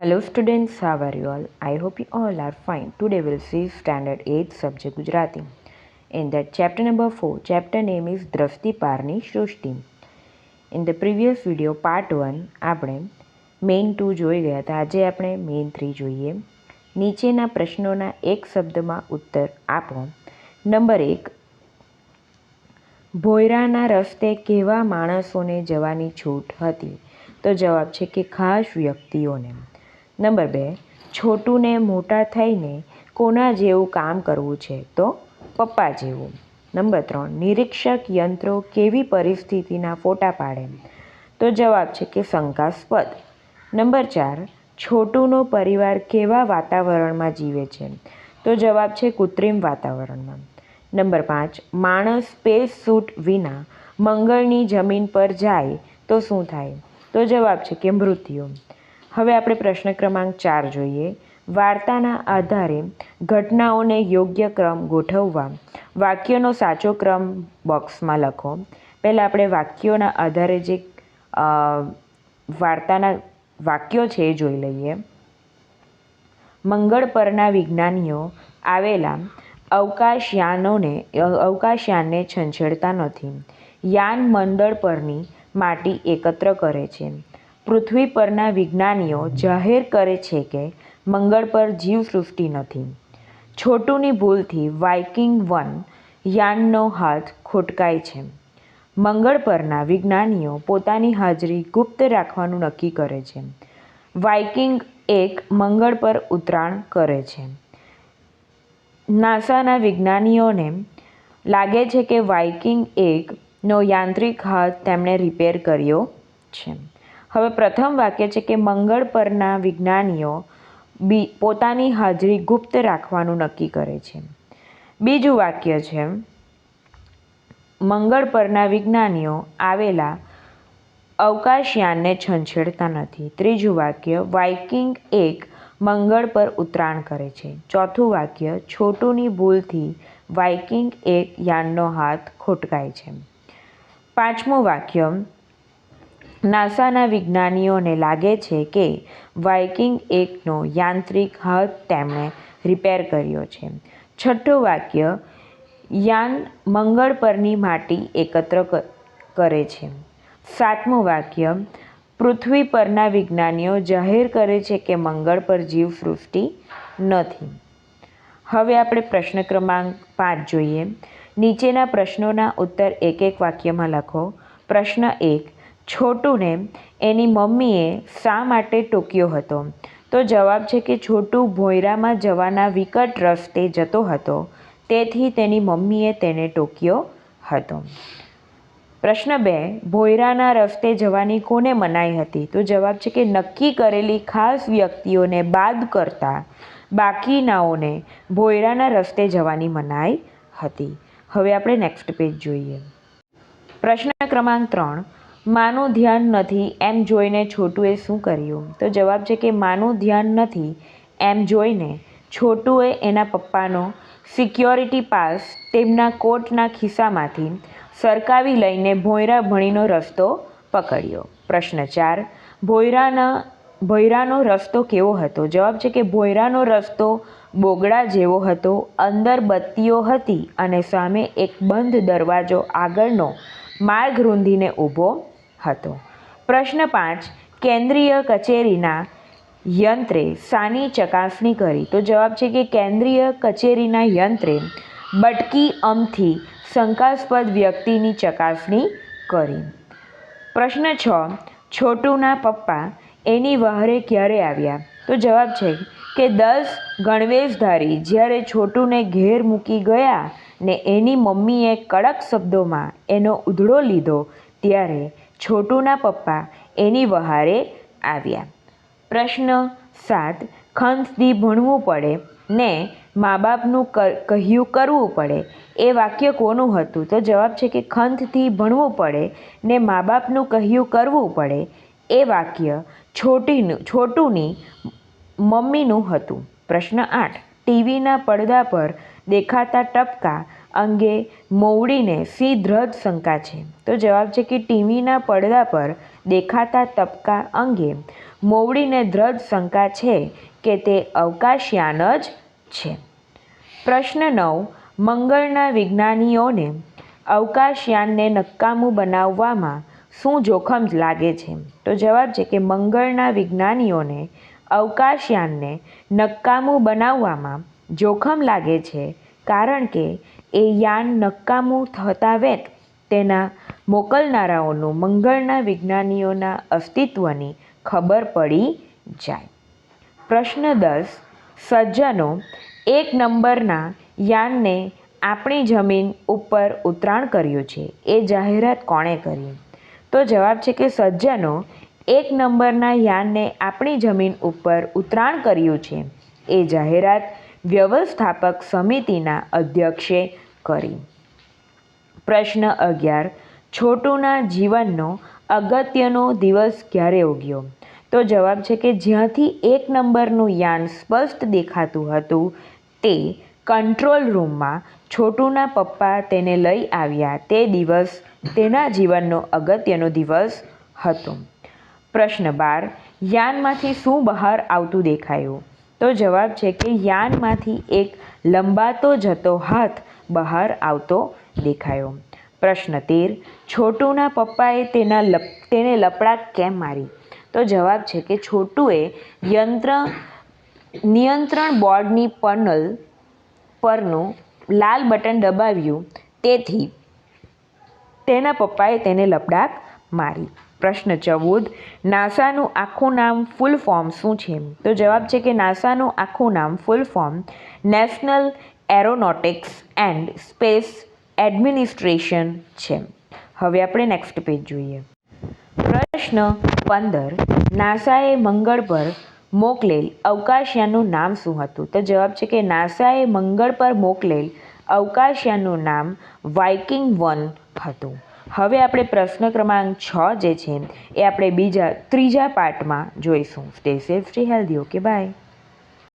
Hello students, how are you all? I hope you all are fine. Today we'll see standard 8 subject Gujarati. In that chapter number 4, chapter name is દ્રષ્ટિ પારની સૃષ્ટિ. In the previous video part 1 આપણે main two જોઈ ગયા હતા આજે આપણે main three જોઈએ નીચેના પ્રશ્નોના એક શબ્દમાં ઉત્તર આપો નંબર એક ભોયરાના રસ્તે કેવા માણસોને જવાની છૂટ હતી તો જવાબ છે કે ખાસ વ્યક્તિઓને નંબર બે, છોટુને મોટા થઈને કોના જેવું કામ કરવું છે? તો પપ્પા જેવું. નંબર ત્રણ, નિરીક્ષક યંત્રો કેવી પરિસ્થિતિના ફોટા પાડે? તો જવાબ છે કે શંકાસ્પદ. નંબર ચાર, છોટુનો પરિવાર કેવા વાતાવરણમાં જીવે છે? તો જવાબ છે કૃત્રિમ વાતાવરણમાં. નંબર પાંચ, માણસ સ્પેસ સૂટ વિના મંગળની જમીન પર જાય તો શું થાય? તો જવાબ છે કે મૃત્યુ. હવે આપણે પ્રશ્ન ક્રમાંક ચાર જોઈએ. વાર્તાના આધારે ઘટનાઓને યોગ્ય ક્રમ ગોઠવવા. વાક્યનો સાચો ક્રમ બોક્સમાં લખો. પહેલાં આપણે વાક્યોના આધારે જે વાર્તાના વાક્યો છે એ જોઈ લઈએ. મંગળ પરના વિજ્ઞાનીઓ આવેલા અવકાશયાનોને અવકાશયાનને છંછેડતા નથી. યાન મંડળ પરની માટી એકત્ર કરે છે. પૃથ્વી પરના વિજ્ઞાનીઓ જાહેર કરે છે કે મંગળ પર જીવસૃષ્ટિ નથી. છોટુની ભૂલથી વાઇકિંગ વન યાનનો હાથ ખોટકાય છે. મંગળ પરના વિજ્ઞાનીઓ પોતાની હાજરી ગુપ્ત રાખવાનું નક્કી કરે છે. વાઇકિંગ એક મંગળ પર ઉતરાણ કરે છે. નાસાના વિજ્ઞાનીઓને લાગે છે કે વાઇકિંગ એકનો યાંત્રિક હાથ તેમણે રિપેર કર્યો છે. હવે પ્રથમ વાક્ય છે કે મંગળ પરના વિજ્ઞાનીઓ બી પોતાની હાજરી ગુપ્ત રાખવાનું નક્કી કરે છે. બીજું વાક્ય છે, મંગળ પરના વિજ્ઞાનીઓ આવેલા અવકાશયાનને છંછેડતા નથી. ત્રીજું વાક્ય, વાઇકિંગ એક મંગળ પર ઉતરાણ કરે છે. ચોથું વાક્ય, છોટુની ભૂલથી વાઇકિંગ એક યાનનો હાથ ખોટકાય છે. પાંચમું વાક્ય નાસાના વિજ્ઞાનીઓને લાગે છે કે વાઇકિંગ એકનો યાંત્રિક હાથ તેમણે રિપેર કર્યો છે. છઠ્ઠું વાક્ય, યાન મંગળ પરની માટી એકત્ર કરે છે. સાતમું વાક્ય, પૃથ્વી પરના વિજ્ઞાનીઓ જાહેર કરે છે કે મંગળ પર જીવસૃષ્ટિ નથી. હવે આપણે પ્રશ્ન ક્રમાંક પાંચ જોઈએ. નીચેના પ્રશ્નોના ઉત્તર એક એક વાક્યમાં લખો. પ્રશ્ન એક છોટુને એની મમ્મીએ શા માટે ટોક્યો હતો? તો જવાબ છે કે છોટુ ભોયરામાં જવાના વિકટ રસ્તે જતો હતો. તેથી તેની મમ્મીએ તેને ટોક્યો હતો. પ્રશ્ન બે, ભોયરાના રસ્તે જવાની કોને મનાઈ હતી? તો જવાબ છે કે નક્કી કરેલી ખાસ વ્યક્તિઓને બાદ કરતા બાકીનાઓને ભોયરાના રસ્તે જવાની મનાઈ હતી. હવે આપણે નેક્સ્ટ પેજ જોઈએ. પ્રશ્ન ક્રમાંક ત્રણ માનું ધ્યાન નથી, એમ જોઈને છોટુએ શું કર્યું? તો જવાબ છે કે માનું ધ્યાન નથી, એમ જોઈને છોટુએ એના પપ્પાનો સિક્યોરિટી પાસ તેમના કોટના ખિસ્સામાંથી સરકાવી લઈને ભોયરા ભણીનો રસ્તો પકડ્યો. પ્રશ્ન ચાર, ભોયરાના, ભોયરાનો રસ્તો કેવો હતો? જવાબ છે કે ભોયરાનો રસ્તો બોગડા જેવો હતો, અંદર બત્તીઓ હતી અને સામે એક બંધ દરવાજો આગળનો માર્ગ રૂંધીને ઊભો હતો. પ્રશ્ન પાંચ, કેન્દ્રીય કચેરીના યંત્રે શાની ચકાસણી કરી? તો જવાબ છે કે કેન્દ્રીય કચેરીના યંત્રે બટકી અમથી શંકાસ્પદ વ્યક્તિની ચકાસણી કરી. પ્રશ્ન છ, છોટુના પપ્પા એની વહરે ક્યારે આવ્યા? તો જવાબ છે કે દસ ગણવેશધારી જ્યારે છોટુને ઘેર મૂકી ગયા ને એની મમ્મીએ કડક શબ્દોમાં એનો ઉધડો લીધો, ત્યારે છોટુના પપ્પા એની વહારે આવ્યા. પ્રશ્ન સાત, ખંતથી ભણવું પડે ને મા બાપનું કહ્યું કરવું પડે, એ વાક્ય કોનું હતું? તો જવાબ છે કે ખંતથી ભણવું પડે ને મા બાપનું કહ્યું કરવું પડે, એ વાક્ય છોટીનું, છોટુની મમ્મીનું હતું. પ્રશ્ન આઠ, ટીવીના પડદા પર દેખાતા ટપકા અંગે મોવડીને સી દ્રઢ શંકા છે. તો જવાબ છે કે ટીવીના પડદા પર દેખાતા તબક્કા અંગે મોવડીને દ્રઢ શંકા છે કે તે અવકાશયાન જ છે. પ્રશ્ન નવ, મંગળના વિજ્ઞાનીઓને અવકાશયાનને નકામું બનાવવામાં શું જોખમ લાગે છે? તો જવાબ છે કે મંગળના વિજ્ઞાનીઓને અવકાશયાનને નકામું બનાવવામાં જોખમ લાગે છે કારણ કે એ યાન નકામું થતાં વેત તેના મોકલનારાઓનું મંગળના વિજ્ઞાનીઓના અસ્તિત્વની ખબર પડી જાય. પ્રશ્ન દસ, સજ્જનો એક નંબરના યાનને આપણી જમીન ઉપર ઉતરાણ કર્યું છે, એ જાહેરાત કોણે કરી? તો જવાબ છે કે સજ્જનો એક નંબરના યાનને આપણી જમીન ઉપર ઉતરાણ કર્યું છે, એ જાહેરાત વ્યવસ્થાપક સમિતિના અધ્યક્ષે કરી. પ્રશ્ન અગિયાર. છોટુના જીવનનો અગત્યનો દિવસ ક્યારે ઉગ્યો? તો જવાબ છે કે જ્યાંથી એક નંબરનું યાન સ્પષ્ટ દેખાતું હતું, તે કંટ્રોલ રૂમમાં છોટુના પપ્પા તેને લઈ આવ્યા તે દિવસ તેના જીવનનો અગત્યનો દિવસ હતો. પ્રશ્ન બાર. યાનમાંથી શું બહાર આવતું દેખાયું? તો જવાબ છે કે યાનમાંથી એક લંબાતો જતો હાથ બહાર આવતો દેખાયો. પ્રશ્ન તેર, છોટુના પપ્પાએ તેના લપ, તેને લપડાક કેમ મારી? તો જવાબ છે કે છોટુએ યંત્ર, નિયંત્રણ બોર્ડની પનલ પરનું લાલ બટન દબાવ્યું. તેથી તેના પપ્પાએ તેને લપડાક મારી. પ્રશ્ન ચૌદ નાસાનું આખું નામ ફૂલ ફોર્મ શું છે? તો જવાબ છે કે નાસાનું આખું નામ full form national aeronautics and space administration છે. હવે આપણે નેક્સ્ટ પેજ જોઈએ. પ્રશ્ન પંદર. નાસાએ મંગળ પર મોકલેલ અવકાશયાનનું નામ શું હતું? તો જવાબ છે કે નાસાએ મંગળ પર મોકલેલ અવકાશયાનનું નામ વાઇકિંગ વન હતું. હવે આપણે પ્રશ્ન ક્રમાંક છ જે છે, એ આપણે બીજા, ત્રીજા પાર્ટમાં જોઈશું. Stay safe stay healthy okay bye